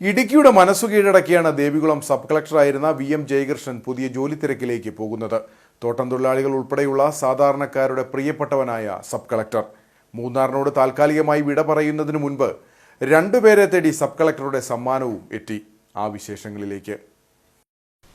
ഇടുക്കിയുടെ മനസ്സു കീഴടക്കിയാണ് ദേവികുളം സബ് കളക്ടറായിരുന്ന വി എം ജയകൃഷ്ണൻ പുതിയ ജോലി തിരക്കിലേക്ക് പോകുന്നത്. തോട്ടം തൊഴിലാളികൾ ഉൾപ്പെടെയുള്ള സാധാരണക്കാരുടെ പ്രിയപ്പെട്ടവനായ സബ് കളക്ടർ. മൂന്നാറിനോട് താൽക്കാലികമായി വിട പറയുന്നതിന് മുൻപ് രണ്ടുപേരെ തേടി സബ് കളക്ടറുടെ സമ്മാനവും എത്തി. ആ വിശേഷങ്ങളിലേക്ക്.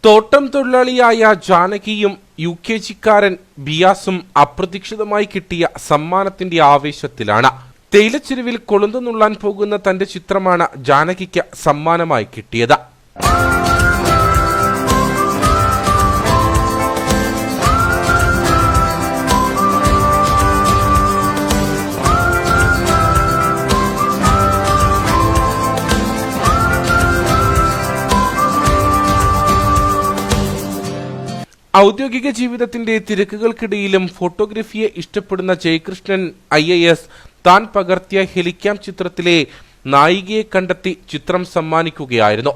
തോട്ടം തൊഴിലാളിയായ ജാനകിയും യു കെ ജിക്കാരൻ ബിയാസും അപ്രതീക്ഷിതമായി കിട്ടിയ സമ്മാനത്തിന്റെ ആവേശത്തിലാണ്. തേയിലച്ചെരുവിൽ കൊളുന്തു നുള്ളാൻ പോകുന്ന തന്റെ ചിത്രമാണ് ജാനകിക്ക് സമ്മാനമായി കിട്ടിയത്. ഔദ്യോഗിക ജീവിതത്തിന്റെ തിരക്കുകൾക്കിടയിലും ഫോട്ടോഗ്രഫിയെ ഇഷ്ടപ്പെടുന്ന ജയകൃഷ്ണൻ ഐ എ എസ് താൻ പകർത്തിയ ഹെലിക്യാം ചിത്രത്തിലെ നായികയെ കണ്ടെത്തി ചിത്രം സമ്മാനിക്കുകയായിരുന്നു.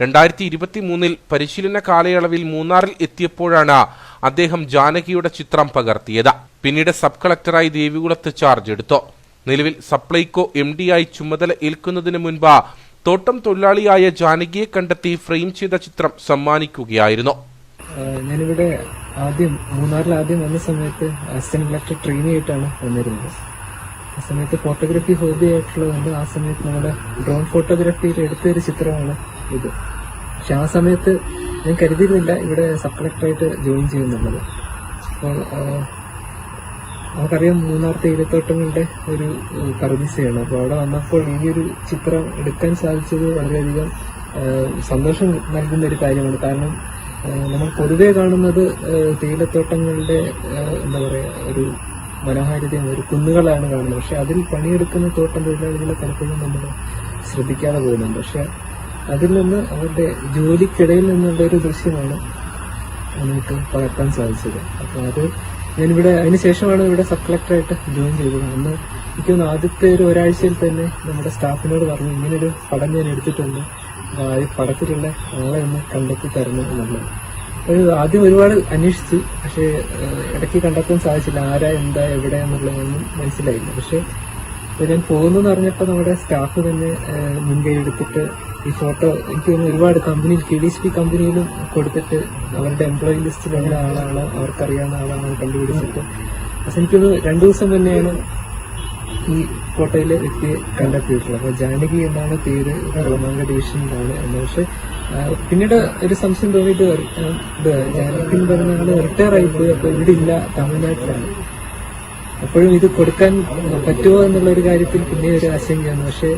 രണ്ടായിരത്തി ഇരുപത്തി മൂന്നിൽ പരിശീലന കാലയളവിൽ മൂന്നാറിൽ എത്തിയപ്പോഴാണ് അദ്ദേഹം ജാനകിയുടെ ചിത്രം പകർത്തിയത്. പിന്നീട് സബ് കളക്ടറായി ദേവികുളത്ത് ചാർജ് എടുത്തു. നിലവിൽ സപ്ലൈകോ എം ആയി ചുമതല ഏൽക്കുന്നതിന് മുൻപ് തോട്ടം തൊഴിലാളിയായ ജാനകിയെ കണ്ടെത്തി ഫ്രെയിം ചെയ്ത ചിത്രം സമ്മാനിക്കുകയായിരുന്നു. ഞാനിവിടെ ആദ്യം മൂന്നാറിൽ ആദ്യം വന്ന സമയത്ത് അസിസ്റ്റന്റ് കളക്ടർ ട്രെയിനി ആയിട്ടാണ് വന്നിരുന്നത്. ആ സമയത്ത് ഫോട്ടോഗ്രാഫി ഹോബി ആയിട്ടുള്ളതുകൊണ്ട് ആ സമയത്ത് നമ്മുടെ ഡ്രോൺ ഫോട്ടോഗ്രാഫിയിൽ എടുത്തൊരു ചിത്രമാണ് ഇത്. പക്ഷെ ആ സമയത്ത് ഞാൻ കരുതിയിരുന്നില്ല ഇവിടെ സബ് ജോയിൻ ചെയ്യുന്നുള്ളത്. അപ്പോൾ നമുക്കറിയാം മൂന്നാർ തേയിലത്തോട്ടങ്ങളുടെ ഒരു പർദിശയാണ് അപ്പോൾ അവിടെ വന്നപ്പോൾ ഈ ഒരു ചിത്രം എടുക്കാൻ സാധിച്ചത് വളരെയധികം സന്തോഷം നൽകുന്ന ഒരു കാര്യമാണ്. കാരണം നമ്മൾ പൊതുവെ കാണുന്നത് തേയിലത്തോട്ടങ്ങളുടെ എന്താ പറയുക ഒരു മനോഹാരിതയും ഒരു കുന്നുകളാണ് കാണുന്നത്. പക്ഷെ അതിൽ പണിയെടുക്കുന്ന തോട്ടം തൊഴിലാളികളെ പലപ്പോഴും നമ്മൾ ശ്രദ്ധിക്കാതെ പോകുന്നുണ്ട്. പക്ഷെ അതിൽ നിന്ന് അവരുടെ ജോലിക്കിടയിൽ നിന്നുള്ള ഒരു ദൃശ്യമാണ് നമുക്ക് പകർത്താൻ സാധിച്ചത്. അപ്പോൾ അത് ഞാനിവിടെ അതിനുശേഷമാണ് ഇവിടെ സബ് കളക്ടറായിട്ട് ജോയിൻ ചെയ്തത്. അന്ന് എനിക്ക് തോന്നുന്നു ആദ്യത്തെ ഒരു ഒരാഴ്ചയിൽ തന്നെ നമ്മുടെ സ്റ്റാഫിനോട് പറഞ്ഞു ഇങ്ങനൊരു പടം ഞാൻ എടുത്തിട്ടുണ്ട്. ആ ഈ പടത്തിലുള്ള ആളെ ഒന്ന് കണ്ടെത്തി തരണം എന്നുള്ളത്. ഒരു ആദ്യം ഒരുപാട് അന്വേഷിച്ചു. പക്ഷേ ഇടയ്ക്ക് കണ്ടെത്താൻ സാധിച്ചില്ല ആരാ എന്താ എവിടെ എന്നുള്ളതൊന്നും മനസ്സിലായില്ല. പക്ഷേ ഞാൻ പോകുന്നു പറഞ്ഞപ്പോൾ നമ്മുടെ സ്റ്റാഫ് തന്നെ മുൻകൈ എടുത്തിട്ട് ഈ ഫോട്ടോ എനിക്ക് തോന്നുന്നു ഒരുപാട് കമ്പനിയിൽ കെ ഡി എസ് പി കമ്പനിയിലും കൊടുത്തിട്ട് അവരുടെ എംപ്ലോയി ലിസ്റ്റിലുള്ള ആളാണ് അവർക്കറിയാവുന്ന ആളാണ് കണ്ടുപിടിച്ചിട്ട്. പക്ഷെ എനിക്കൊന്ന് രണ്ടു ദിവസം തന്നെയാണ് ഈ കോട്ടയിലെ വ്യക്തിയെ കണ്ടെത്തിയിട്ടുള്ളത്. അപ്പോൾ ജാനകി എന്നാണ് പേര് കുളമാങ്ക ഡിവിഷനിലാണ് എന്ന് പക്ഷെ പിന്നീട് ഒരു സംശയം തോന്നിയിട്ട് ഇത് ജാനകി എന്ന് പറഞ്ഞ ആൾ റിട്ടയർ ആയി പോയി അപ്പൊ ഇവിടെ ഇല്ല തമിഴ്നാട്ടിലാണ്. അപ്പോഴും ഇത് കൊടുക്കാൻ പറ്റുമോ എന്നുള്ള ഒരു കാര്യത്തിൽ പിന്നെ ഒരു ആശങ്കയാണ് പക്ഷെ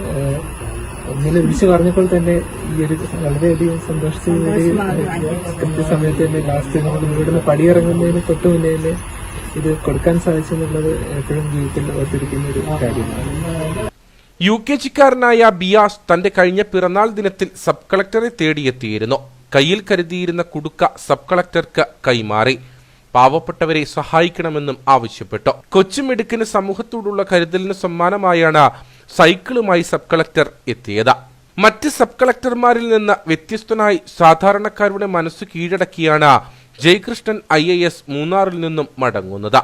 ഒന്നിലെ വിളിച്ചു പറഞ്ഞപ്പോൾ തന്നെ ഈ ഒരു വളരെയധികം സന്തോഷിച്ചു കൃത്യസമയത്ത് തന്നെ ലാസ്റ്റ് നമ്മൾ ഇവിടുന്ന് പടിയിറങ്ങുന്നതിന് തൊട്ട് മുന്നേ തന്നെ ഇത് കൊടുക്കാൻ സാധിച്ചെന്നുള്ളത് എപ്പോഴും ജീവിതത്തിൽ ഓർത്തിരിക്കുന്ന ഒരു കാര്യമാണ്. യു കെ ജിക്കാരനായ ബിയാസ് തന്റെ കഴിഞ്ഞ പിറന്നാൾ ദിനത്തിൽ സബ് കളക്ടറെ തേടിയെത്തിയിരുന്നു. കയ്യിൽ കരുതിയിരുന്ന കുടുക്ക സബ് കളക്ടർക്ക് കൈമാറി. പാവപ്പെട്ടവരെ സഹായിക്കണമെന്നും ആവശ്യപ്പെട്ടു. കൊച്ചുമിടുക്കിന് സമൂഹത്തോടുള്ള കരുതലിന് സമ്മാനമായാണ് സൈക്കിളുമായി സബ് കളക്ടർ എത്തിയത്. മറ്റ് സബ് കളക്ടർമാരിൽ നിന്ന് വ്യത്യസ്തനായി സാധാരണക്കാരുടെ മനസ്സ് കീഴടക്കിയാണ് ജയകൃഷ്ണൻ ഐ മൂന്നാറിൽ നിന്നും മടങ്ങുന്നത്